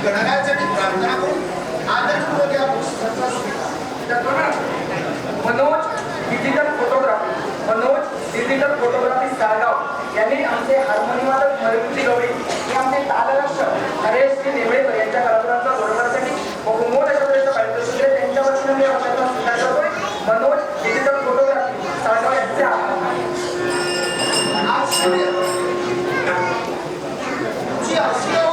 अशी गणरायासाठी प्रार्थना करून आदरपूर्वक या पुस्तकाचा स्वीकार Manoj digital photography Manoj digital photography Salgaon यांनी आमचे हार्मोनियमातच मरुती गवळी हे आमचे तालरक्ष हरेश श्री नेमळेकर यांच्या कलाकारांचा बरोबरसाठी बहुमोल अशा प्रकारचं पारितोषिक दिले. त्यांच्या वतीने मी आपल्याला स्वीकार करतोय. मनोज डिजिटल फोटोग्राफी साळगाव यांचे आभार. आश्चर्य तुझी अशी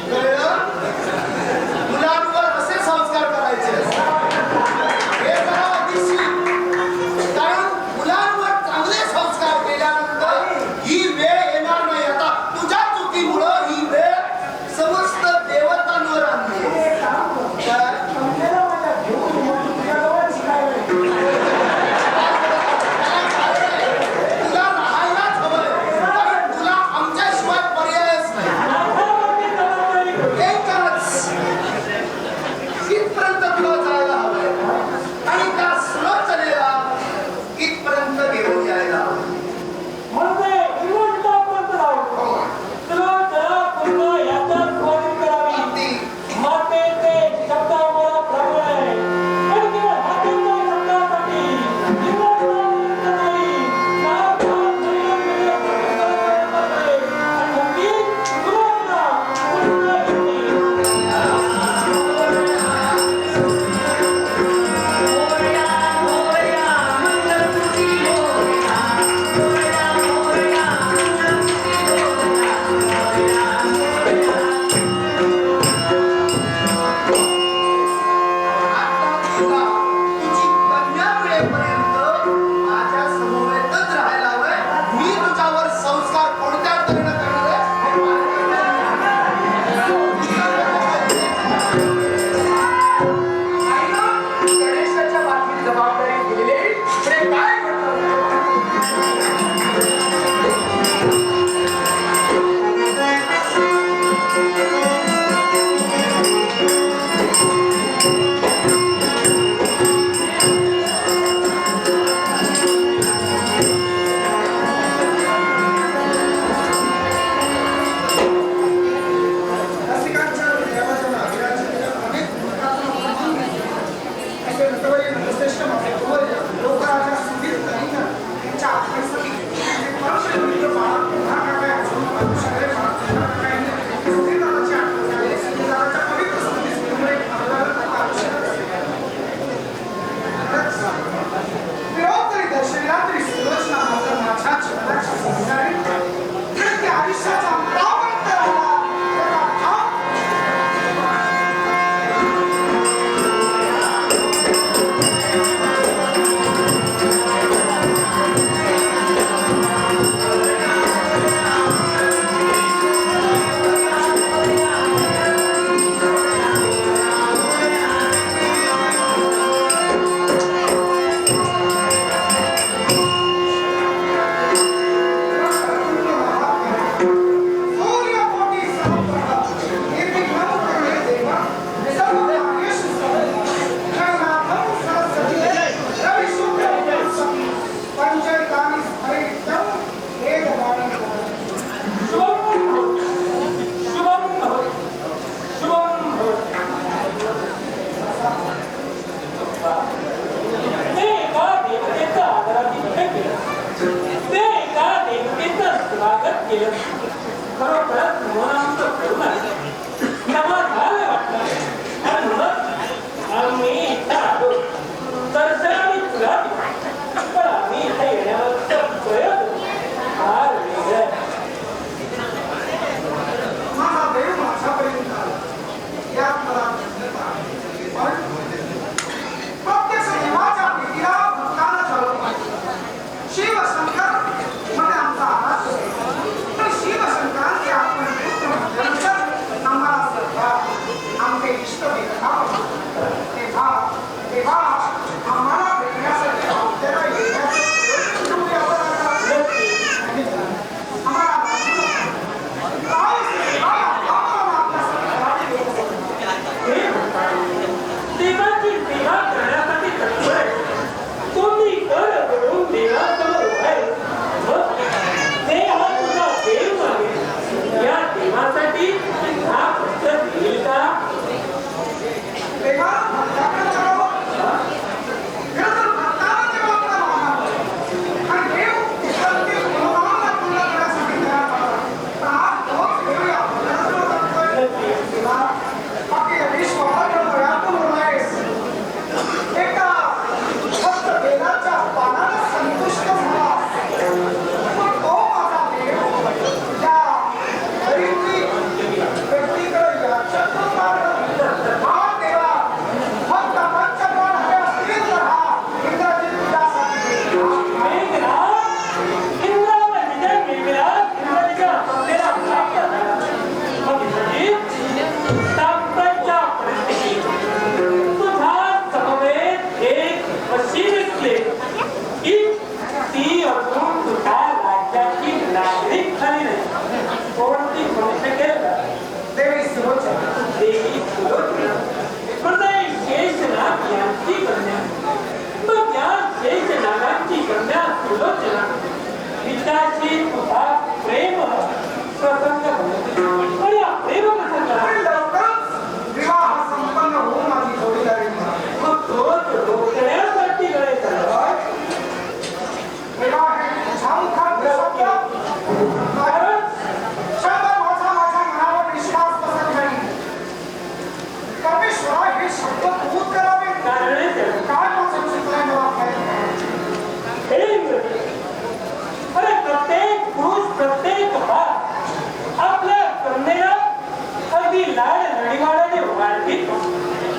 Thank you. Thank you. लाड नडीमाडाने वाढवितो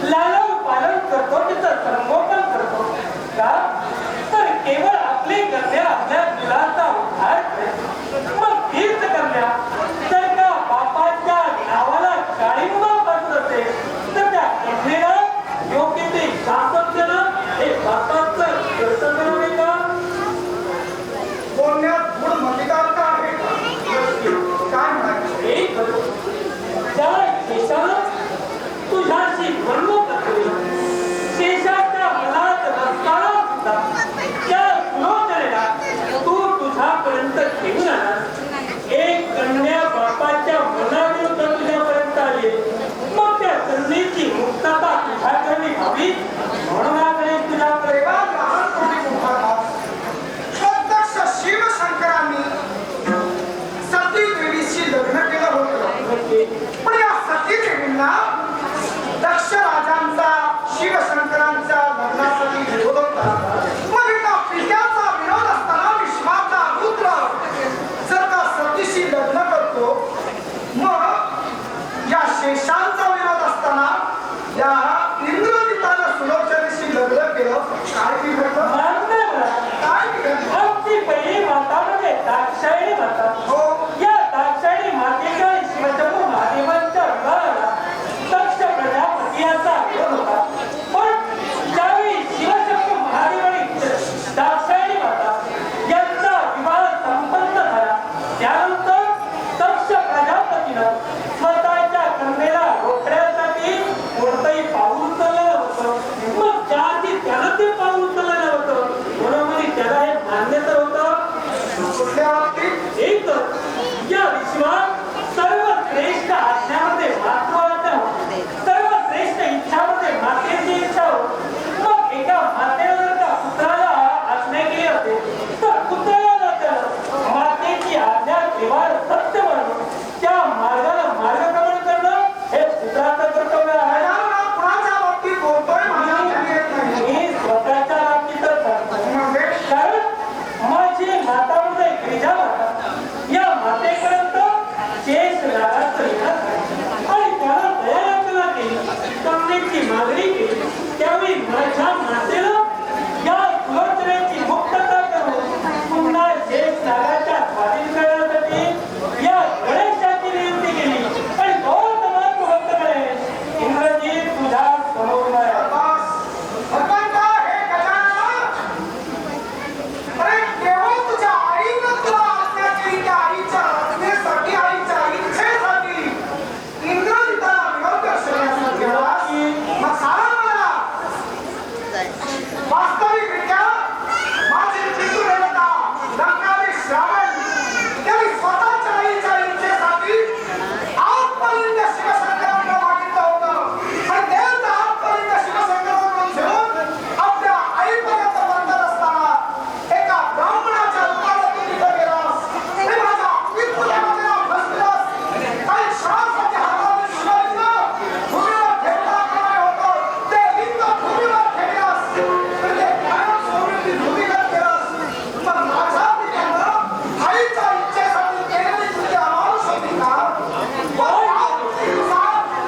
लालन पालन करतो तिचं संगोपन करतो. का? वार्षिक लग्नासाठी विरोध होता विश्वाचा रुद्र लग्न करतो मग या शेषांचा विरोध असताना या इंद्रजितानं सुलोचनेशी लग्न केलं काय बिघडलं? काय ती पहिली माता म्हणजे दाक्षायणी माता É Eita!